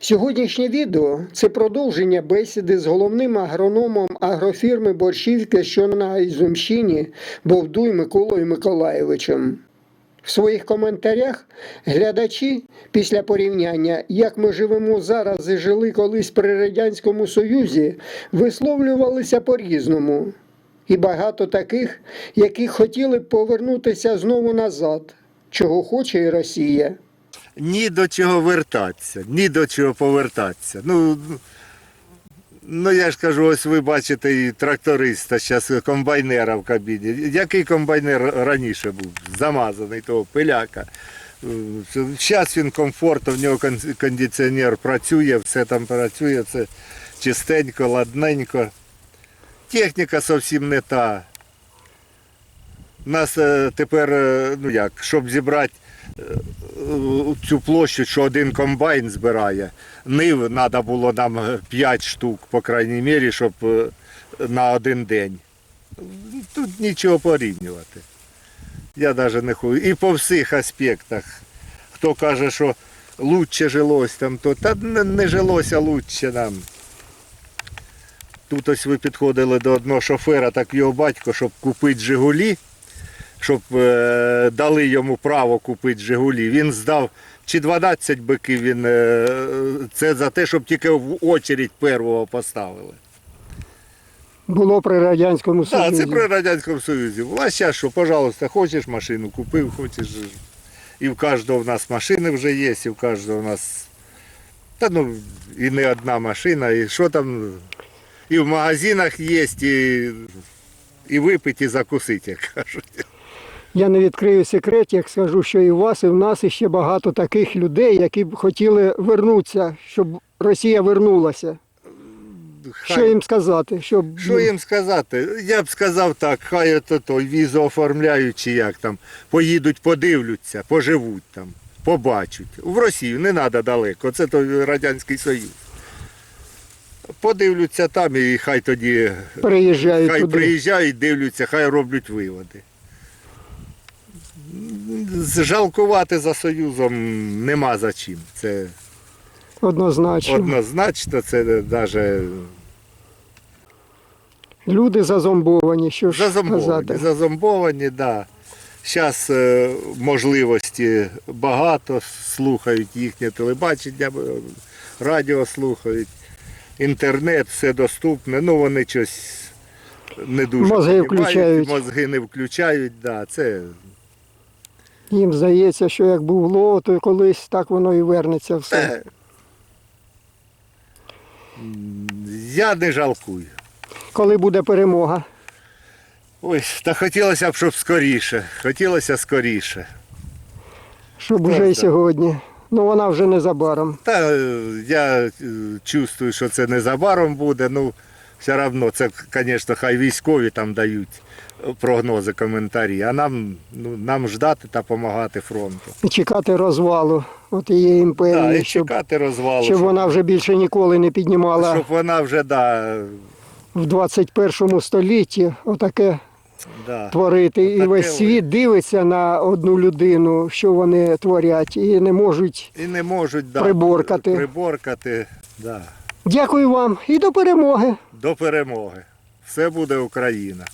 Сьогоднішнє відео це продовження бесіди з головним агрономом агрофірми Борщівка, що на Ізумщині Бовдуй Миколою Миколаєвичем. В своїх коментарях глядачі після порівняння, як ми живемо зараз і жили колись при Радянському Союзі, висловлювалися по-різному. І багато таких, які хотіли б повернутися знову назад, чого хоче і Росія. Ні до чого вертатися, ні до чого повертатися. Ну, ну я ж кажу, ось ви бачите і тракториста, зараз комбайнера в кабіні. Який комбайнер раніше був? Замазаний того пиляка. Зараз він комфортно, в нього кондиціонер працює, все там працює, це чистенько, ладненько. Техніка зовсім не та. У нас е, тепер, е, ну як, щоб зібрати цю площу, що один комбайн збирає, нив треба було нам 5 штук, по крайній мірі, щоб е, на один день. Тут нічого порівнювати. Я навіть не хочу. І по всіх аспектах. Хто каже, що лучше жилось там, то та не, жилося лучше нам. Тут ось ви підходили до одного шофера, так його батько, щоб купити Жигулі, щоб е, дали йому право купити Жигулі. Він здав чи 12 биків, він, е, це за те, щоб тільки в очередь первого поставили. Було при Радянському Так, Союзі. це при Радянському Союзі. А зараз що, пожалуйста, хочеш машину, купив, хочеш. І в кожного в нас машини вже є, і в кожного в нас. Та ну, і не одна машина, і що там. І в магазинах є, і, і випити, і закусити, як кажуть. Я не відкрию секрет, як скажу, що і у вас, і в нас і ще багато таких людей, які б хотіли вернутися, щоб Росія вернулася. Що їм сказати? Щоб... Що їм сказати? Я б сказав так, хай ото той візу оформляють чи як там, поїдуть, подивляться, поживуть там, побачать. В Росію не треба далеко, це той Радянський Союз. Подивляться там і хай тоді переїжджають хай туди. приїжджають, дивляться, хай роблять виводи. Жалкувати за Союзом нема за чим. Це Однозначно. однозначно, це навіть Люди зазомбовані, що ж Зазомбовані, сказати. зазомбовані, да. Зараз можливості багато, слухають їхнє телебачення, е, радіо слухають, інтернет, все доступне. Ну вони щось не дуже Мозги включають. мозги не включають. Да, це, Їм здається, що як було, то колись так воно і вернеться все. Я не жалкую. Коли буде перемога. Ой, та хотілося б, щоб скоріше. Хотілося скоріше. Щоб вже й сьогодні. Ну вона вже незабаром. Та е, я е, чувствую, що це незабаром буде. Ну, все одно, це, звісно, хай військові там дають прогнози, коментарі, а нам, ну, нам ждати та допомагати фронту. І чекати розвалу от тієї імперії, і щоб, чекати розвалу, щоб вона вже більше ніколи не піднімала щоб вона вже да, в 21 столітті отаке да, творити. І весь світ дивиться на одну людину, що вони творять, і не можуть. і не можуть да, Приборкати. приборкати да, Дякую вам і до перемоги. до перемоги. Все буде Україна.